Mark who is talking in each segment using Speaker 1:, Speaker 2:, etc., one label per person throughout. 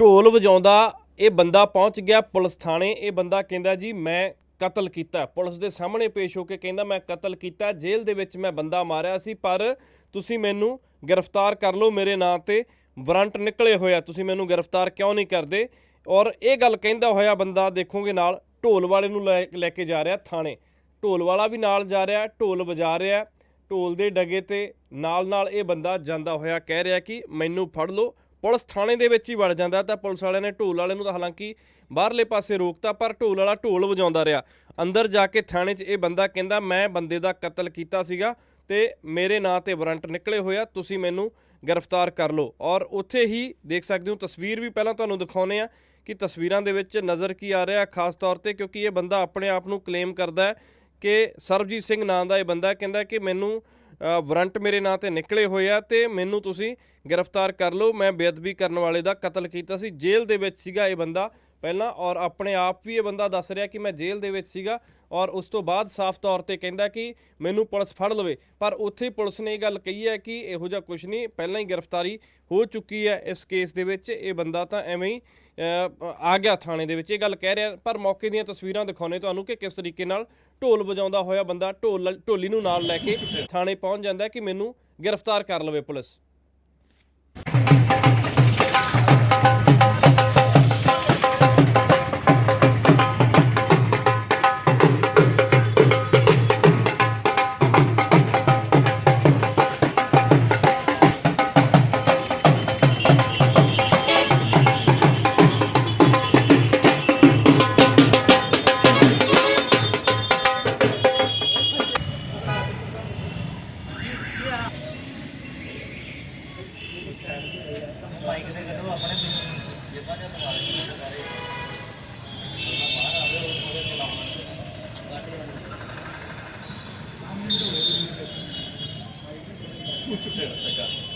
Speaker 1: ਢੋਲ ਵਜਾਉਂਦਾ, ਇਹ ਬੰਦਾ ਪਹੁੰਚ ਗਿਆ ਪੁਲਿਸ ਥਾਣੇ। ਇਹ ਬੰਦਾ ਕਹਿੰਦਾ, ਜੀ, ਮੈਂ ਕਤਲ ਕੀਤਾ। ਪੁਲਿਸ ਦੇ ਸਾਹਮਣੇ ਪੇਸ਼ ਹੋ ਕੇ ਕਹਿੰਦਾ, ਮੈਂ ਕਤਲ ਕੀਤਾ, ਜੇਲ੍ਹ ਦੇ ਵਿੱਚ ਮੈਂ ਬੰਦਾ ਮਾਰਿਆ ਸੀ, ਪਰ ਤੁਸੀਂ ਮੈਨੂੰ ਗ੍ਰਿਫਤਾਰ ਕਰ ਲਓ ਮੇਰੇ ਨਾਂ ਤੇ। ਵਾਰੰਟ ਨਿਕਲੇ ਹੋਇਆ ਤੁਸੀਂ ਮੈਨੂੰ ਗ੍ਰਿਫਤਾਰ ਕਿਉਂ ਨਹੀਂ ਕਰਦੇ? ਔਰ ਇਹ ਗੱਲ ਕਹਿੰਦਾ ਹੋਇਆ ਬੰਦਾ, ਦੇਖੋਗੇ ਨਾਲ, ਢੋਲ ਵਾਲੇ ਨੂੰ ਲੈ ਲੈ ਕੇ ਜਾ ਰਿਹਾ ਥਾਣੇ। ਢੋਲ ਵਾਲਾ ਵੀ ਨਾਲ ਜਾ ਰਿਹਾ, ਢੋਲ ਵਜਾ ਰਿਹਾ। ਢੋਲ ਦੇ ਡਗੇ ਤੇ ਨਾਲ ਨਾਲ ਇਹ ਬੰਦਾ ਜਾਂਦਾ ਹੋਇਆ ਕਹਿ ਰਿਹਾ ਕਿ, ਮੈਨੂੰ ਫੜ ਲਓ ਪੁਲਿਸ ਥਾਣੇ ਦੇ ਵਿੱਚ ਹੀ ਵੜ ਜਾਂਦਾ ਤਾਂ ਪੁਲਿਸ ਵਾਲਿਆਂ ਨੇ ਢੋਲ ਵਾਲੇ ਨੂੰ ਤਾਂ ਹਾਲਾਂਕਿ ਬਾਹਰਲੇ ਪਾਸੇ ਰੋਕਤਾ, ਪਰ ਢੋਲ ਵਾਲਾ ਢੋਲ ਵਜਾਉਂਦਾ ਰਿਹਾ। ਅੰਦਰ ਜਾ ਕੇ ਥਾਣੇ 'ਚ ਇਹ ਬੰਦਾ ਕਹਿੰਦਾ, ਮੈਂ ਬੰਦੇ ਦਾ ਕਤਲ ਕੀਤਾ ਸੀਗਾ ਤੇ ਮੇਰੇ ਨਾਂ ਤੇ ਵਾਰੰਟ ਨਿਕਲੇ ਹੋਇਆ ਤੁਸੀਂ ਮੈਨੂੰ ਗ੍ਰਿਫਤਾਰ ਕਰ ਲਓ। ਔਰ ਉੱਥੇ ਹੀ ਦੇਖ ਸਕਦੇ ਹੋ, ਤਸਵੀਰ ਵੀ ਪਹਿਲਾਂ ਤੁਹਾਨੂੰ ਦਿਖਾਉਨੇ ਆ ਕਿ ਤਸਵੀਰਾਂ ਦੇ ਵਿੱਚ ਨਜ਼ਰ ਕੀ ਆ ਰਿਹਾ ਖਾਸ ਤੌਰ ਤੇ, ਕਿਉਂਕਿ ਇਹ ਬੰਦਾ ਆਪਣੇ ਆਪ ਨੂੰ ਕਲੇਮ ਕਰਦਾ ਹੈ ਕਿ ਸਰਬਜੀਤ ਸਿੰਘ ਨਾਂ ਦਾ ਇਹ ਬੰਦਾ ਕਹਿੰਦਾ ਕਿ ਮੈਨੂੰ ਵਾਰੰਟ ਮੇਰੇ ਨਾਂ ਤੇ ਨਿਕਲੇ ਹੋਏ ਆ ਤੇ ਮੈਨੂੰ ਤੁਸੀਂ ਗ੍ਰਿਫਤਾਰ ਕਰ ਲਓ। ਮੈਂ ਬੇਅਦਬੀ ਕਰਨ ਵਾਲੇ ਦਾ ਕਤਲ ਕੀਤਾ ਸੀ। ਜੇਲ੍ਹ ਦੇ ਵਿੱਚ ਸੀਗਾ ਇਹ ਬੰਦਾ ਪਹਿਲਾਂ ਔਰ ਆਪਣੇ ਆਪ ਵੀ ਇਹ ਬੰਦਾ ਦੱਸ ਰਿਹਾ ਕਿ ਮੈਂ ਜੇਲ੍ਹ ਦੇ ਵਿੱਚ ਸੀਗਾ ਔਰ ਉਸ ਤੋਂ ਬਾਅਦ ਸਾਫ਼ ਤੌਰ ਤੇ ਕਹਿੰਦਾ ਕਿ ਮੈਨੂੰ ਪੁਲਿਸ ਫੜ ਲਵੇ। ਪਰ ਉੱਥੇ ਪੁਲਿਸ ਨੇ ਇਹ ਗੱਲ ਕਹੀ ਹੈ ਕਿ ਇਹੋ ਜਿਹਾ ਕੁਝ ਨਹੀਂ, ਪਹਿਲਾਂ ਹੀ ਗ੍ਰਿਫਤਾਰੀ ਹੋ ਚੁੱਕੀ ਹੈ ਇਸ ਕੇਸ ਦੇ ਵਿੱਚ। ਇਹ ਬੰਦਾ ਤਾਂ ਐਵੇਂ ਹੀ ਆ ਗਿਆ ਥਾਣੇ ਦੇ ਵਿੱਚ, ਇਹ ਗੱਲ ਕਹਿ ਰਿਹਾ, ਪਰ ਮੌਕੇ ਦੀਆਂ ਤਸਵੀਰਾਂ ਦਿਖਾਉਣੇ ਤੁਹਾਨੂੰ ਕਿ ਕਿਸ ਤਰੀਕੇ ਨਾਲ ਢੋਲ ਵਜਾਉਂਦਾ ਹੋਇਆ ਬੰਦਾ ਢੋਲ ਢੋਲੀ ਨੂੰ ਨਾਲ ਲੈ ਕੇ ਥਾਣੇ ਪਹੁੰਚ ਜਾਂਦਾ ਕਿ ਮੈਨੂੰ ਗ੍ਰਿਫਤਾਰ ਕਰ ਲਵੇ ਪੁਲਿਸ। Muito bem, obrigado.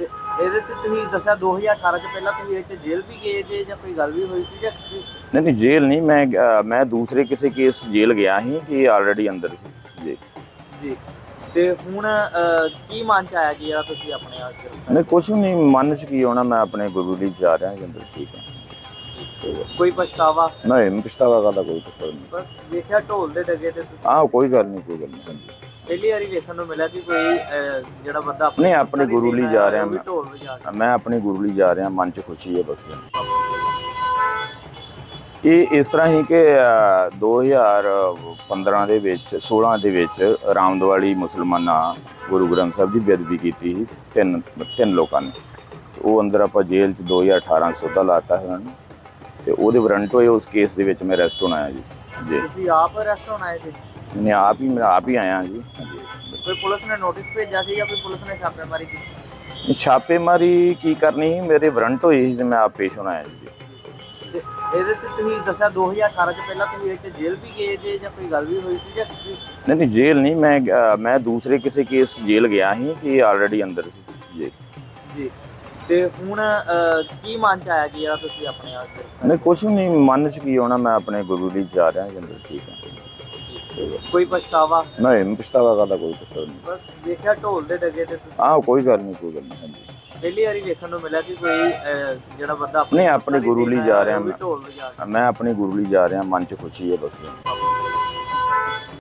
Speaker 2: ਤੇ ਇਹਦੇ ਤੇ ਤੁਸੀਂ ਦੱਸਿਆ 2018 ਚ ਪਹਿਲਾਂ ਤੁਸੀਂ ਇਹ ਚ ਜੇਲ੍ਹ ਵੀ ਗਏ ਜੇ ਜਾਂ ਕੋਈ ਗੱਲ ਵੀ ਹੋਈ ਸੀ ਜਾਂ ਤੁਸੀਂ-
Speaker 3: ਨਹੀਂ ਨਹੀਂ ਜੇਲ੍ਹ ਨਹੀਂ ਮੈਂ ਅ, ਮੈਂ ਦੂਸਰੇ ਕਿਸੇ ਕੇਸ ਜੇਲ੍ਹ ਗਿਆ ਸੀ ਕਿ ਆਲਰੇਡੀ ਅੰਦਰ ਸੀ ਜੀ।
Speaker 2: ਜੀ। ਤੇ ਹੁਣ ਅਹ, ਕੀ ਮਨ ਚ ਆਇਆ ਕਿ ਯਾਰ ਤੁਸੀਂ ਆਪਣੇ ਆਪ ਚ
Speaker 3: ਨਹੀਂ ਕੁਛ ਨਹੀਂ ਮਨ ਚ ਕੀ ਹੋਣਾ ਮੈਂ ਆਪਣੇ ਗੁਰੂ ਲਈ ਜਾ ਰਿਹਾ ਜੀ ਅੰਦਰ ਠੀਕ ਹੈ।
Speaker 2: ਕੋਈ ਪਛਤਾਵਾ?
Speaker 3: ਨਹੀਂ ਪਛਤਾਵਾ ਕਰਦਾ ਕੋਈ ਪਛਤਾਵਾ ਨਹੀਂ।
Speaker 2: ਪਰ ਵੇਖਿਆ ਢੋਲ ਦੇ ਡਗੇ ਤੇ ਤੁਸੀਂ?
Speaker 3: ਆਹ ਕੋਈ ਗੱਲ ਨਹੀਂ ਕੋਈ ਗੱਲ ਨਹੀਂ ਹਾਂਜੀ।
Speaker 2: ਪਹਿਲੀ ਵਾਰੀ ਵੇਖਣ ਨੂੰ ਮਿਲਿਆ ਕਿ ਕੋਈ ਅਹ, ਜਿਹੜਾ ਬੰਦਾ ਆਪਣੇ
Speaker 3: ਨਹੀਂ, ਆਪਣੇ
Speaker 2: ਗੁਰੂ
Speaker 3: ਲਈ ਜਾ ਰਿਹਾ ਮੈਂ।
Speaker 2: ਢੋਲ ਵਜਾ ਰਿਹਾ।
Speaker 3: ਮੈਂ ਆਪਣੇ ਗੁਰੂ ਲਈ ਜਾ ਰਿਹਾ ਮਨ ਚ ਖੁਸ਼ੀ ਹੈ ਬਸ। ਇਹ ਇਸ ਤਰ੍ਹਾਂ ਹੀ ਕਿ ਅ, 2015 ਦੇ ਵਿੱਚ 16 ਦੇ ਵਿੱਚ ਰਾਮਦਵਾਲੀ ਮੁਸਲਮਾਨਾਂ ਗੁਰੂ ਗ੍ਰੰਥ ਸਾਹਿਬ ਦੀ ਬੇਅਦਬੀ ਕੀਤੀ ਸੀ ਤਿੰਨ ਤਿੰਨ ਲੋਕਾਂ ਨੇ। ਤੇ ਉਹ ਅੰਦਰ ਆਪਾਂ ਜੇਲ੍ਹ ਚ 2018 ਸੌਦਾ ਲਾਤਾ ਹੈ ਉਹਨਾਂ ਨੂੰ। ਤੇ ਉਹਦੇ ਵਾਰੰਟ ਹੋਏ ਉਸ ਕੇਸ ਦੇ ਵਿੱਚ ਮੈਂ ਅਰੈਸਟ ਹੋਣਾ ਹੈ ਜੀ ਜੀ
Speaker 2: ਤੁਸੀਂ ਆਪ ਅਰੈਸਟ ਹੋਣਾ ਹੈ ਜੀ
Speaker 3: ਮੈਂ ਆਪ ਹੀ ਮੈਂ ਆਪ ਹੀ ਆਇਆ ਜੀ।
Speaker 2: ਕੋਈ ਪੁਲਿਸ ਨੇ ਨੋਟਿਸ ਭੇਜਿਆ ਸੀ ਜਾਂ ਕੋਈ ਪੁਲਿਸ ਨੇ ਛਾਪੇਮਾਰੀ ਕੀਤੀ?
Speaker 3: ਛਾਪੇਮਾਰੀ ਕੀ ਕਰਨੀ ਸੀ? ਮੇਰੇ ਵਾਰੰਟ ਹੋਏ ਸੀ ਤੇ ਮੈਂ ਆਪ ਪੇਸ਼ ਹੋਣਾ ਹੈ ਜੀ।
Speaker 2: ਤੇ ਇਹਦੇ ਤੇ ਤੁਸੀਂ ਦੱਸਿਆ 2018 ਚ ਪਹਿਲਾਂ ਤੁਸੀਂ ਇਹ ਚ ਜੇਲ੍ਹ ਵੀ ਗਏ ਜੇ ਜਾਂ ਕੋਈ ਗੱਲ ਵੀ ਹੋਈ ਸੀ ਜਾਂ ਤੁਸੀਂ-
Speaker 3: ਨਹੀਂ ਨਹੀਂ ਜੇਲ੍ਹ ਨਹੀਂ ਮੈਂ ਅ, ਮੈਂ ਦੂਸਰੇ ਕਿਸੇ ਕੇਸ ਜੇਲ੍ਹ ਗਿਆ ਸੀ ਕਿ ਆਲਰੇਡੀ ਅੰਦਰ ਸੀ ਜੀ।
Speaker 2: ਜੀ। ਤੇ ਹੁਣ ਅਹ, ਕੀ ਮਨ ਚ ਆਇਆ ਕਿ ਯਾਰ ਤੁਸੀਂ ਆਪਣੇ ਆਪ ਤੇ
Speaker 3: ਨਹੀਂ ਵੀ ਨਹੀਂ ਮਨ ਚ ਕੀ ਹੋਣਾ ਮੈਂ ਆਪਣੇ ਗੁਰੂ ਲਈ ਜਾ ਰਿਹਾ ਜੰਦਰ ਠੀਕ ਹੈ।
Speaker 2: ਕੋਈ ਪਛਤਾਵਾ?
Speaker 3: ਨਹੀਂ ਪਛਤਾਵਾ ਕਰਦਾ ਕੋਈ ਪਛਤਾਵਾ ਨਹੀਂ।
Speaker 2: ਬਸ ਦੇਖਿਆ ਢੋਲ ਦੇ ਡਗੇ ਤੇ ਤੁਸੀਂ?
Speaker 3: ਆਹ ਕੋਈ ਗੱਲ ਨਹੀਂ ਕੋਈ ਗੱਲ ਨਹੀਂ ਹਾਂਜੀ।
Speaker 2: ਪਹਿਲੀ ਵਾਰੀ ਵੇਖਣ ਨੂੰ ਮਿਲਿਆ ਕਿ ਕੋਈ ਅਹ, ਜਿਹੜਾ ਬੰਦਾ
Speaker 3: ਨਹੀਂ, ਆਪਣੇ ਗੁਰੂ ਲਈ ਜਾ ਰਿਹਾ ਮੈਂ।
Speaker 2: ਢੋਲ ਵਜਾ
Speaker 3: ਮੈਂ ਆਪਣੇ ਗੁਰੂ ਲਈ ਜਾ ਰਿਹਾ ਮਨ ਚ ਖੁਸ਼ੀ ਹੈ ਬਸ।